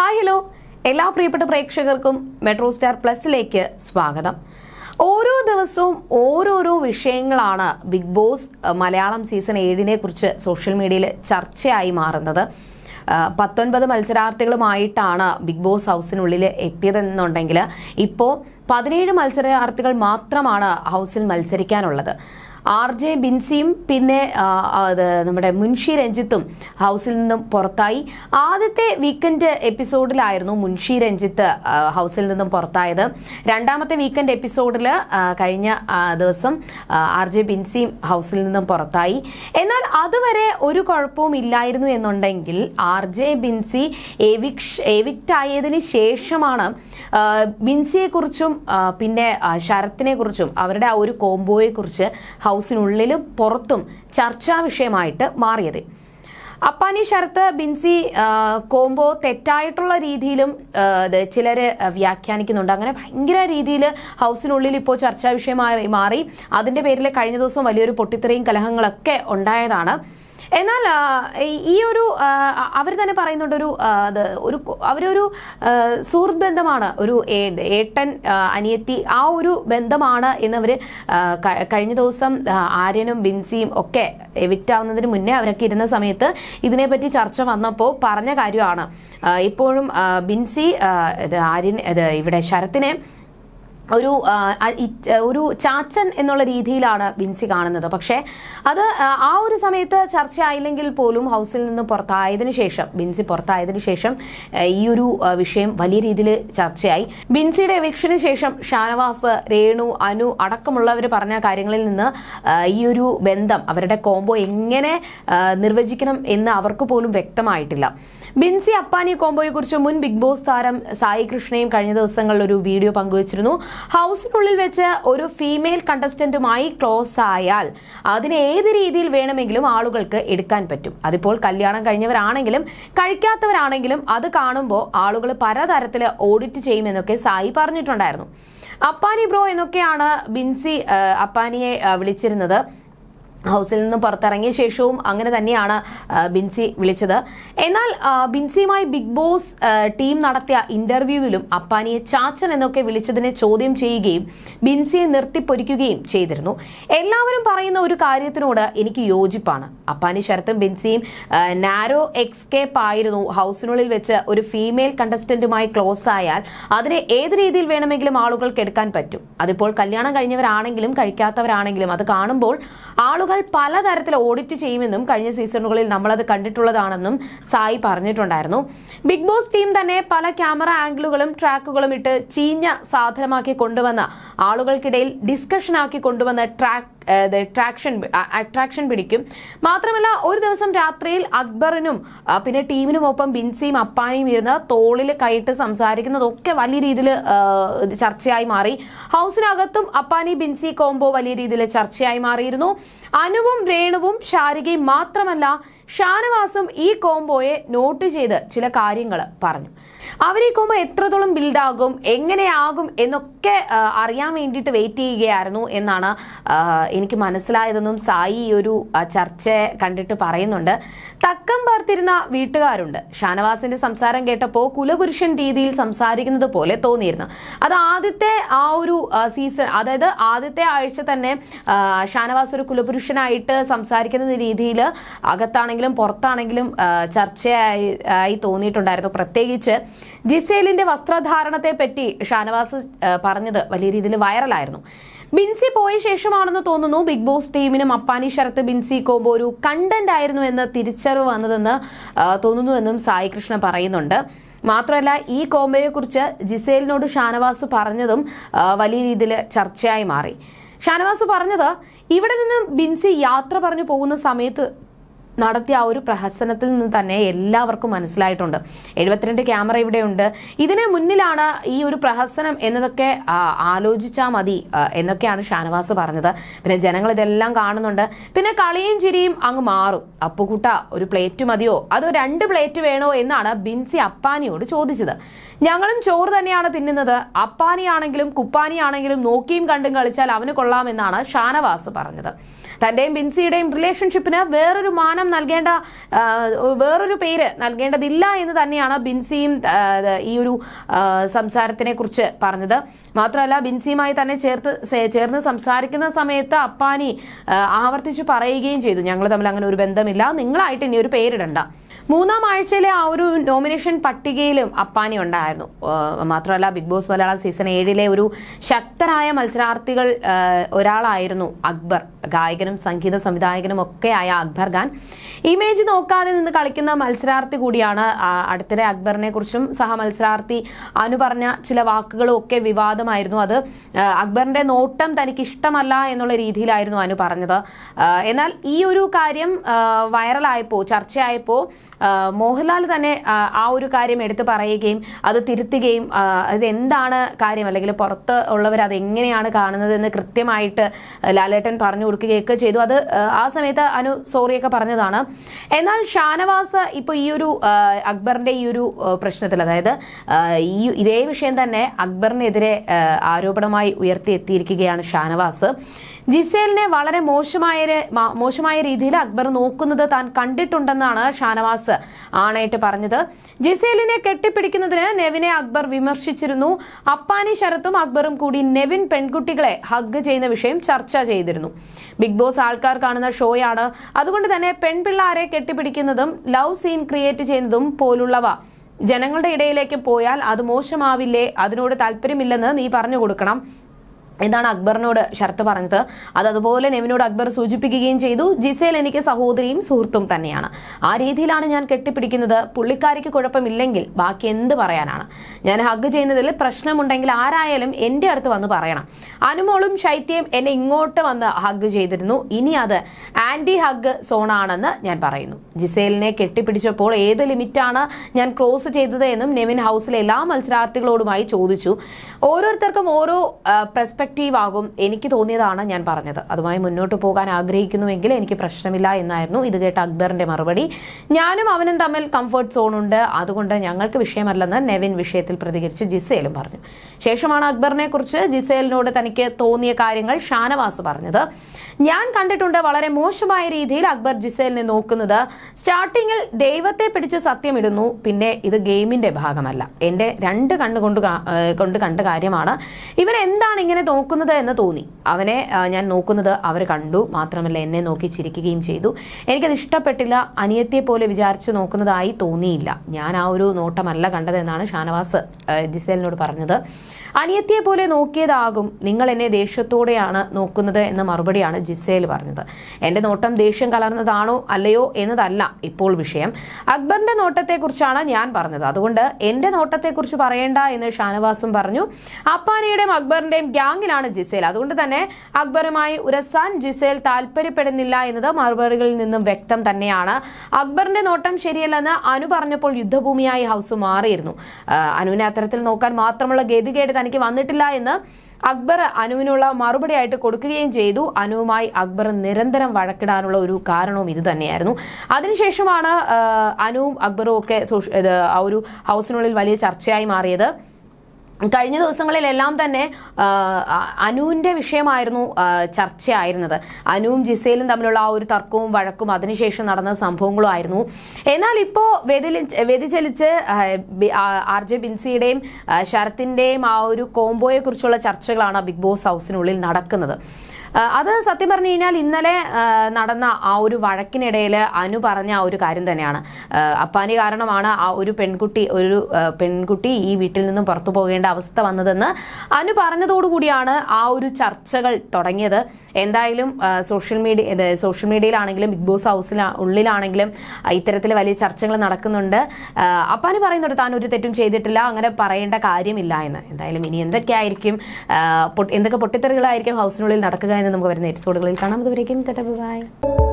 Hi hello എല്ലാ പ്രിയപ്പെട്ട പ്രേക്ഷകർക്കും മെട്രോ സ്റ്റാർ പ്ലസിലേക്ക് സ്വാഗതം. ഓരോ ദിവസവും ഓരോരോ വിഷയങ്ങളാണ് ബിഗ് ബോസ് മലയാളം സീസൺ ഏഴിനെ കുറിച്ച് സോഷ്യൽ മീഡിയയിൽ ചർച്ചയായി മാറുന്നത്. പത്തൊൻപത് മത്സരാർത്ഥികളുമായിട്ടാണ് ബിഗ് ബോസ് ഹൗസിനുള്ളിൽ എത്തിയതെന്നുണ്ടെങ്കിൽ ഇപ്പോൾ പതിനേഴ് മത്സരാർത്ഥികൾ മാത്രമാണ് ഹൗസിൽ മത്സരിക്കാനുള്ളത്. ആർ ജെ ബിൻസിയും പിന്നെ നമ്മുടെ മുൻഷി രഞ്ജിത്തും ഹൗസിൽ നിന്നും പുറത്തായി. ആദ്യത്തെ വീക്കെൻഡ് എപ്പിസോഡിലായിരുന്നു മുൻഷി രഞ്ജിത്ത് ഹൗസിൽ നിന്നും പുറത്തായത്. രണ്ടാമത്തെ വീക്കെൻഡ് എപ്പിസോഡിൽ കഴിഞ്ഞ ദിവസം ആർ ജെ ബിൻസിയും ഹൗസിൽ നിന്നും പുറത്തായി. എന്നാൽ അതുവരെ ഒരു കുഴപ്പവും ഇല്ലായിരുന്നു എന്നുണ്ടെങ്കിൽ ആർ ജെ ബിൻസി എവിക്ഷ് എവിക്റ്റ് ആയതിന് ശേഷമാണ് ബിൻസിയെക്കുറിച്ചും പിന്നെ ശരത്തിനെ കുറിച്ചും അവരുടെ ആ ഒരു കോംബോയെ കുറിച്ച് ഹൗസിനുള്ളിലും പുറത്തും ചർച്ചാ വിഷയമായിട്ട് മാറിയത്. അപ്പാനി ശരത്ത് ബിൻസി കോംബോ തെറ്റായിട്ടുള്ള രീതിയിലും ചിലര് വ്യാഖ്യാനിക്കുന്നുണ്ട്. അങ്ങനെ ഭയങ്കര രീതിയിൽ ഹൗസിനുള്ളിൽ ഇപ്പോൾ ചർച്ചാ വിഷയമായി മാറി. അതിന്റെ പേരിൽ കഴിഞ്ഞ ദിവസം വലിയൊരു പൊട്ടിത്തെറിയും കലഹങ്ങളൊക്കെ ഉണ്ടായതാണ്. എന്നാൽ ഈ- ഒരു അവർ തന്നെ പറയുന്നുണ്ട് ഒരു ഒരു അവരൊരു സുഹൃത്ത് ബന്ധമാണ് ഒരു ഏട്ടൻ അനിയത്തി ആ ഒരു ബന്ധമാണ് എന്നവർ കഴിഞ്ഞ ദിവസം ആര്യനും ബിൻസിയും ഒക്കെ എവിക്റ്റ് മുന്നേ അവരൊക്കെ ഇരുന്ന സമയത്ത് ഇതിനെപ്പറ്റി ചർച്ച വന്നപ്പോൾ പറഞ്ഞ കാര്യമാണ്. ഇപ്പോഴും ബിൻസി ആര്യൻ ഇവിടെ ശരത്തിനെ ഒരു ഒരു ചാച്ചൻ എന്നുള്ള രീതിയിലാണ് വിൻസി കാണുന്നത്. പക്ഷേ അത് ആ, ഒരു സമയത്ത് ചർച്ചയായില്ലെങ്കിൽ പോലും ഹൗസിൽ നിന്ന് പുറത്തായതിനു ശേഷം ബിൻസി പുറത്തായതിനു ശേഷം ഈ ഒരു വിഷയം വലിയ രീതിയിൽ ചർച്ചയായി. ബിൻസിയുടെ എവിക്ഷന് ശേഷം ഷാനവാസ് രേണു അനു അടക്കമുള്ളവർ പറഞ്ഞ കാര്യങ്ങളിൽ നിന്ന് ഈ ഒരു ബന്ധം അവരുടെ കോംബോ എങ്ങനെ നിർവചിക്കണം എന്ന് അവർക്ക് പോലും വ്യക്തമായിട്ടില്ല. ബിൻസി അപ്പാനി കോംബോയെക്കുറിച്ച് മുൻ ബിഗ് ബോസ് താരം സായി കൃഷ്ണയും കഴിഞ്ഞ ദിവസങ്ങളിൽ ഒരു വീഡിയോ പങ്കുവച്ചിരുന്നു. ഹൗസിനുള്ളിൽ വെച്ച് ഒരു ഫീമെയിൽ കണ്ടസ്റ്റന്റുമായി ക്ലോസ് ആയാൽ അതിന് ഏത് രീതിയിൽ വേണമെങ്കിലും ആളുകൾക്ക് എടുക്കാൻ പറ്റും. അതിപ്പോൾ കല്യാണം കഴിഞ്ഞവരാണെങ്കിലും കഴിക്കാത്തവരാണെങ്കിലും അത് കാണുമ്പോൾ ആളുകൾ പലതരത്തിൽ ഓഡിറ്റ് ചെയ്യുമെന്നൊക്കെ സായി പറഞ്ഞിട്ടുണ്ടായിരുന്നു. അപ്പാനി ബ്രോ എന്നൊക്കെയാണ് ബിൻസി അപ്പാനിയെ വിളിച്ചിരുന്നത്. ഹൗസിൽ നിന്ന് പുറത്തിറങ്ങിയ ശേഷവും അങ്ങനെ തന്നെയാണ് ബിൻസി വിളിച്ചത്. എന്നാൽ ബിൻസിയുമായി ബിഗ് ബോസ് ടീം നടത്തിയ ഇന്റർവ്യൂവിലും അപ്പാനിയെ ചാച്ചൻ എന്നൊക്കെ വിളിച്ചതിനെ ചോദ്യം ചെയ്യുകയും ബിൻസിയെ നിർത്തിപ്പൊരിക്കുകയും ചെയ്തിരുന്നു. എല്ലാവരും പറയുന്ന ഒരു കാര്യത്തിനോട് എനിക്ക് യോജിപ്പാണ്. അപ്പാനി ശരത്തും ബിൻസിയും നാരോ എക്സ്കേപ്പ് ആയിരുന്നു. ഹൗസിനുള്ളിൽ വെച്ച് ഒരു ഫീമെയിൽ കണ്ടസ്റ്റന്റുമായി ക്ലോസ് ആയാൽ അതിനെ ഏത് രീതിയിൽ വേണമെങ്കിലും ആളുകൾക്ക് എടുക്കാൻ പറ്റും. അതിപ്പോൾ കല്യാണം കഴിഞ്ഞവരാണെങ്കിലും കഴിക്കാത്തവരാണെങ്കിലും അത് കാണുമ്പോൾ ആളുകൾ പലതരത്തിൽ ഓഡിറ്റ് ചെയ്യുമെന്നും കഴിഞ്ഞ സീസണുകളിൽ നമ്മളത് കണ്ടിട്ടുള്ളതാണെന്നും സായി പറഞ്ഞിട്ടുണ്ടായിരുന്നു. ബിഗ് ബോസ് ടീം തന്നെ പല ക്യാമറ ആംഗിളുകളും ട്രാക്കുകളും ഇട്ട് ചീഞ്ഞ സാധനമാക്കി കൊണ്ടുവന്ന ആളുകൾക്കിടയിൽ ഡിസ്കഷനാക്കി കൊണ്ടുവന്ന ട്രാക്ക് ട്രാക്ഷൻ അട്രാക്ഷൻ പിടിക്കും. മാത്രമല്ല ഒരു ദിവസം രാത്രിയിൽ അക്ബറിനും പിന്നെ ടീമിനും ഒപ്പം ബിൻസിയും അപ്പാനിയും ഇരുന്ന് തോളിൽ കൈയിട്ട് സംസാരിക്കുന്നതൊക്കെ വലിയ രീതിയിൽ ചർച്ചയായി മാറി. ഹൗസിനകത്തും അപ്പാനി ബിൻസി കോംബോ വലിയ രീതിയിൽ ചർച്ചയായി മാറിയിരുന്നു. അനുവും രേണുവും ശാരികയും മാത്രമല്ല ഷാനവാസും ഈ കോംബോയെ നോട്ട് ചെയ്ത് ചില കാര്യങ്ങൾ പറഞ്ഞു. കോംബോ എത്രത്തോളം ബിൽഡാകും എങ്ങനെയാകും എന്നൊക്കെ അറിയാൻ വേണ്ടിയിട്ട് വെയിറ്റ് ചെയ്യുകയായിരുന്നു എന്നാണ് എനിക്ക് മനസ്സിലായതെന്നും സായി ഈ ഒരു ചർച്ച കണ്ടിട്ട് പറയുന്നുണ്ട്. തക്കം പാർത്തിരുന്ന വീട്ടുകാരുണ്ട്. ഷാനവാസിന്റെ സംസാരം കേട്ടപ്പോൾ കുലപുരുഷൻ രീതിയിൽ സംസാരിക്കുന്നത് പോലെ തോന്നിയിരുന്നു. അത് ആദ്യത്തെ ആ ഒരു സീസൺ അതായത് ആദ്യത്തെ ആഴ്ച തന്നെ ഷാനവാസ് ഒരു കുലപുരുഷനായിട്ട് സംസാരിക്കുന്ന രീതിയിൽ അകത്താണെങ്കിലും പുറത്താണെങ്കിലും ചർച്ചയായി ആയി തോന്നിയിട്ടുണ്ടായിരുന്നു. പ്രത്യേകിച്ച് ജിസേലിന്റെ വസ്ത്രധാരണത്തെ പറ്റി ഷാനവാസ് പറഞ്ഞത് വലിയ രീതിയിൽ വൈറലായിരുന്നു. ബിൻസി പോയ ശേഷമാണെന്ന് തോന്നുന്നു ബിഗ് ബോസ് ടീമിനും അപ്പാനി ശരത്ത് ബിൻസി കോമ്പോ ഒരു കണ്ടന്റ് ആയിരുന്നു എന്ന് തിരിച്ചറിവ് വന്നതെന്ന് തോന്നുന്നു എന്നും സായി കൃഷ്ണ പറയുന്നുണ്ട്. മാത്രമല്ല ഈ കോമ്പയെ കുറിച്ച് ജിസേലിനോട് ഷാനവാസ് പറഞ്ഞതും വലിയ രീതിയിൽ ചർച്ചയായി മാറി. ഷാനവാസ് പറഞ്ഞത് ഇവിടെ നിന്ന് ബിൻസി യാത്ര പറഞ്ഞു പോകുന്ന സമയത്ത് നടത്തിയ ആ ഒരു പ്രഹസനത്തിൽ നിന്ന് തന്നെ എല്ലാവർക്കും മനസ്സിലായിട്ടുണ്ട്. എഴുപത്തിരണ്ട് ക്യാമറ ഇവിടെയുണ്ട്. ഇതിന് മുന്നിലാണ് ഈ ഒരു പ്രഹസനം എന്നതൊക്കെ ആലോചിച്ചാൽ മതി എന്നൊക്കെയാണ് ഷാനവാസ് പറഞ്ഞത്. പിന്നെ ജനങ്ങൾ ഇതെല്ലാം കാണുന്നുണ്ട്. പിന്നെ കളിയും ചിരിയും അങ്ങ് മാറും. അപ്പുകുട്ട ഒരു പ്ലേറ്റ് മതിയോ? അതോ രണ്ട് പ്ലേറ്റ് വേണോ എന്നാണ് ബിൻസി അപ്പാനിയോട് ചോദിച്ചത്. ഞങ്ങളും ചോറ് തന്നെയാണ് തിന്നുന്നത്. അപ്പാനിയാണെങ്കിലും കുപ്പാനിയാണെങ്കിലും നോക്കിയും കണ്ടും കളിച്ചാൽ അവന് കൊള്ളാമെന്നാണ് ഷാനവാസ് പറഞ്ഞത്. തന്റെയും ബിൻസിയുടെയും റിലേഷൻഷിപ്പിന് വേറൊരു മാനം നൽകേണ്ട വേറൊരു പേര് നൽകേണ്ടതില്ല എന്ന് തന്നെയാണ് ബിൻസിയും ഈ ഒരു സംസാരത്തിനെ കുറിച്ച് പറഞ്ഞത്. മാത്രമല്ല ബിൻസിയുമായി തന്നെ ചേർത്ത് ചേർന്ന് സംസാരിക്കുന്ന സമയത്ത് അപ്പാനി ആവർത്തിച്ച് പറയുകയും ചെയ്തു. ഞങ്ങൾ തമ്മിൽ അങ്ങനെ ഒരു ബന്ധമില്ല. നിങ്ങളായിട്ട് ഇനി ഒരു പേരിടണ്ട. മൂന്നാം ആഴ്ചയിലെ ആ ഒരു നോമിനേഷൻ പട്ടികയിലും അപ്പാനി ഉണ്ടായിരുന്നു. മാത്രമല്ല ബിഗ് ബോസ് മലയാളം സീസൺ ഏഴിലെ ഒരു ശക്തരായ മത്സരാർത്ഥികൾ ഒരാളായിരുന്നു അക്ബർ. ഗായകനും സംഗീത സംവിധായകനും ഒക്കെയായ അക്ബർ ഖാൻ. ഇമേജ് നോക്കാതെ നിന്ന് കളിക്കുന്ന മത്സരാർത്ഥി കൂടിയാണ് അടുത്തിടെ അക്ബറിനെ കുറിച്ചും സഹ മത്സരാർത്ഥി അനു പറഞ്ഞ ചില വാക്കുകളും ഒക്കെ വിവാദമായിരുന്നു അത്. അക്ബറിന്റെ നോട്ടം തനിക്ക് ഇഷ്ടമല്ല എന്നുള്ള രീതിയിലായിരുന്നു അനു പറഞ്ഞത്. എന്നാൽ ഈ ഒരു കാര്യം വൈറലായപ്പോ ചർച്ചയായപ്പോൾ മോഹൻലാൽ തന്നെ ആ, ഒരു കാര്യം എടുത്തു പറയുകയും അത് തിരുത്തുകയും അതെന്താണ് കാര്യം? അല്ലെങ്കിൽ പുറത്ത് ഉള്ളവർ അത് എങ്ങനെയാണ് കാണുന്നതെന്ന് കൃത്യമായിട്ട് ലാലേട്ടൻ പറഞ്ഞു കൊടുക്കുകയൊക്കെ ചെയ്തു. അത് ആ, സമയത്ത് അനു സോറിയൊക്കെ പറഞ്ഞതാണ്. എന്നാൽ ഷാനവാസ് ഇപ്പോൾ ഈ ഒരു അക്ബറിന്റെ ഈ ഒരു പ്രശ്നത്തിൽ അതായത് ഈ ഇതേ വിഷയം തന്നെ അക്ബറിനെതിരെ ആരോപണമായി ഉയർത്തി എത്തിയിരിക്കുകയാണ് ഷാനവാസ്. ജിസേലിനെ വളരെ മോശമായ മോശമായ രീതിയിൽ അക്ബർ നോക്കുന്നത് താൻ കണ്ടിട്ടുണ്ടെന്നാണ് ഷാനവാസ് ആണയിട്ട് പറഞ്ഞത്. ജിസേലിനെ കെട്ടിപ്പിടിക്കുന്നതിന് നെവിനെ അക്ബർ വിമർശിച്ചിരുന്നു. അപ്പാനി ശരത്തും അക്ബറും കൂടി നെവിൻ പെൺകുട്ടികളെ ഹഗ് ചെയ്യുന്ന വിഷയം ചർച്ച ചെയ്തിരുന്നു. ബിഗ് ബോസ് ആൾക്കാർ കാണുന്ന ഷോയാണ്. അതുകൊണ്ട് തന്നെ പെൺപിള്ളാരെ കെട്ടിപ്പിടിക്കുന്നതും ലവ് സീൻ ക്രിയേറ്റ് ചെയ്യുന്നതും പോലുള്ളവ. ജനങ്ങളുടെ ഇടയിലേക്ക് പോയാൽ അത് മോശമാവില്ലേ? അതിനോട് താല്പര്യമില്ലെന്ന് നീ പറഞ്ഞു കൊടുക്കണം. എന്താണ് അക്ബറിനോട് ഷർത്ത് പറഞ്ഞത്? അത് അതുപോലെ നെവിനോട് അക്ബർ സൂചിപ്പിക്കുകയും ചെയ്തു. ജിസേൽ എനിക്ക് സഹോദരിയും സുഹൃത്തും തന്നെയാണ്. ആ രീതിയിലാണ് ഞാൻ കെട്ടിപ്പിടിക്കുന്നത്. പുള്ളിക്കാരിക്ക് കുഴപ്പമില്ലെങ്കിൽ ബാക്കി എന്ത് പറയാനാണ്? ഞാൻ ഹഗ് ചെയ്യുന്നതിൽ പ്രശ്നമുണ്ടെങ്കിൽ ആരായാലും എന്റെ അടുത്ത് വന്ന് പറയണം. അനുമോളും ശൈത്യം എന്നെ ഇങ്ങോട്ട് വന്ന് ഹഗ് ചെയ്തിരുന്നു. ഇനി അത് ആന്റി ഹഗ് സോണാണെന്ന് ഞാൻ പറയുന്നു. ജിസേലിനെ കെട്ടിപ്പിടിച്ചപ്പോൾ ഏത് ലിമിറ്റാണ് ഞാൻ ക്രോസ് ചെയ്തത് എന്നും നെവിൻ ഹൗസിലെ എല്ലാ മത്സരാർത്ഥികളോടുമായി ചോദിച്ചു. ഓരോരുത്തർക്കും ഓരോ പെർസ്പെക്റ്റീവ് ആകും എനിക്ക് തോന്നിയതാണ് ഞാൻ പറഞ്ഞത്. അതുമായി മുന്നോട്ട് പോകാൻ ആഗ്രഹിക്കുന്നുവെങ്കിൽ എനിക്ക് പ്രശ്നമില്ല എന്നായിരുന്നു ഇത് കേട്ട അക്ബറിന്റെ മറുപടി. ഞാനും അവനും തമ്മിൽ കംഫർട്ട് സോൺ ഉണ്ട്. അതുകൊണ്ട് ഞങ്ങൾക്ക് വിഷയമല്ലെന്ന് നെവിൻ വിഷയത്തിൽ പ്രതികരിച്ച് ജിസേലും പറഞ്ഞു. ശേഷമാണ് അക്ബറിനെ കുറിച്ച് ജിസേലിനോട് തനിക്ക് തോന്നിയ കാര്യങ്ങൾ ഷാനവാസ് പറഞ്ഞത്. ഞാൻ കണ്ടിട്ടുണ്ട് വളരെ മോശമായ രീതിയിൽ അക്ബർ ജിസേലിനെ നോക്കുന്നത്. സ്റ്റാർട്ടിങ്ങിൽ ദൈവത്തെ പിടിച്ച് സത്യമിടുന്നു. പിന്നെ ഇത് ഗെയിമിന്റെ ഭാഗമല്ല. എന്റെ രണ്ട് കണ്ണുകൊണ്ട് കൊണ്ട് കണ്ട കാര്യമാണ്. ഇവൻ എന്താണ് ഇങ്ങനെ നോക്കുന്നത് എന്ന് തോന്നി. അവനെ ഞാൻ നോക്കുന്നത് അവർ കണ്ടു. മാത്രമല്ല എന്നെ നോക്കി ചിരിക്കുകയും ചെയ്തു. എനിക്കത് ഇഷ്ടപ്പെട്ടില്ല. അനിയത്തിയെ പോലെ വിചാരിച്ച് നോക്കുന്നതായി തോന്നിയില്ല. ഞാൻ ആ ഒരു നോട്ടമല്ല കണ്ടതെന്നാണ് ഷാനവാസ് ജിസേലിനോട് പറഞ്ഞത്. അനിയത്തിയെ പോലെ നോക്കിയതാകും. നിങ്ങൾ എന്നെ ദേഷ്യത്തോടെയാണ് നോക്കുന്നത് എന്ന മറുപടിയാണ് ജിസേൽ പറഞ്ഞത്. എന്റെ നോട്ടം ദേഷ്യം കലർന്നതാണോ അല്ലയോ എന്നതല്ല ഇപ്പോൾ വിഷയം. അക്ബറിന്റെ നോട്ടത്തെക്കുറിച്ചാണ് ഞാൻ പറഞ്ഞത്. അതുകൊണ്ട് എന്റെ നോട്ടത്തെക്കുറിച്ച് പറയേണ്ട എന്ന് ഷാനവാസും പറഞ്ഞു. അപ്പാനിയുടെയും അക്ബറിന്റെയും ഗ്യാങ്ങിലാണ് ജിസേൽ. അതുകൊണ്ട് തന്നെ അക്ബറുമായി ഉരസാൻ ജിസേൽ താല്പര്യപ്പെടുന്നില്ല എന്നത് മറുപടികളിൽ നിന്നും വ്യക്തം തന്നെയാണ്. അക്ബറിന്റെ നോട്ടം ശരിയല്ലെന്ന് അനു പറഞ്ഞപ്പോൾ യുദ്ധഭൂമിയായി ഹൗസ് മാറിയിരുന്നു. അനുവിനെ അത്തരത്തിൽ നോക്കാൻ മാത്രമുള്ള ഗതികേട് തനിക്ക് വന്നിട്ടില്ല എന്ന് അക്ബർ അനുവിനുള്ള മറുപടിയായിട്ട് കൊടുക്കുകയും ചെയ്തു. അനുവുമായി അക്ബർ നിരന്തരം വഴക്കിടാനുള്ള ഒരു കാരണവും ഇത് തന്നെയായിരുന്നു. അതിനുശേഷമാണ് അനുവും അക്ബറും ഒക്കെ ആ ഒരു ഹൗസിനുള്ളിൽ വലിയ ചർച്ചയായി മാറിയത്. കഴിഞ്ഞ ദിവസങ്ങളിലെല്ലാം തന്നെ അനുവിന്റെ വിഷയമായിരുന്നു ചർച്ചയായിരുന്നത്. അനുവും ജിസയിലും തമ്മിലുള്ള ആ ഒരു തർക്കവും വഴക്കും അതിനുശേഷം നടന്ന സംഭവങ്ങളും ആയിരുന്നു. എന്നാൽ ഇപ്പോൾ വ്യതിലി വ്യതിചലിച്ച് ആർ ജെ ബിൻസിയുടെയും ശരത്തിന്റെയും ആ ഒരു കോംബോയെക്കുറിച്ചുള്ള ചർച്ചകളാണ് ബിഗ് ബോസ് ഹൗസിനുള്ളിൽ നടക്കുന്നത്. അത് സത്യം പറഞ്ഞു കഴിഞ്ഞാൽ ഇന്നലെ നടന്ന ആ ഒരു വഴക്കിനിടയിൽ അനു പറഞ്ഞ ആ ഒരു കാര്യം തന്നെയാണ്. അപ്പാനി കാരണമാണ് ആ ഒരു പെൺകുട്ടി ഒരു പെൺകുട്ടി ഈ വീട്ടിൽ നിന്നും പുറത്തു പോകേണ്ട അവസ്ഥ വന്നതെന്ന് അനു പറഞ്ഞതോടുകൂടിയാണ് ആ ഒരു ചർച്ചകൾ തുടങ്ങിയത്. എന്തായാലും സോഷ്യൽ മീഡിയ സോഷ്യൽ മീഡിയയിലാണെങ്കിലും ബിഗ് ബോസ് ഹൗസിൽ ഉള്ളിലാണെങ്കിലും ഇത്തരത്തിൽ വലിയ ചർച്ചകൾ നടക്കുന്നുണ്ട്. അപ്പാനി പറയുന്നുണ്ട് താൻ ഒരു തെറ്റും ചെയ്തിട്ടില്ല അങ്ങനെ പറയേണ്ട കാര്യമില്ല എന്ന്. എന്തായാലും ഇനി എന്തൊക്കെയായിരിക്കും എന്തൊക്കെ പൊട്ടിത്തെറികളായിരിക്കും ഹൗസിനുള്ളിൽ നടക്കുക എന്ന് നമുക്ക് വരുന്ന എപ്പിസോഡുകളിൽ കാണാം. അതുവരേക്കും ബൈ.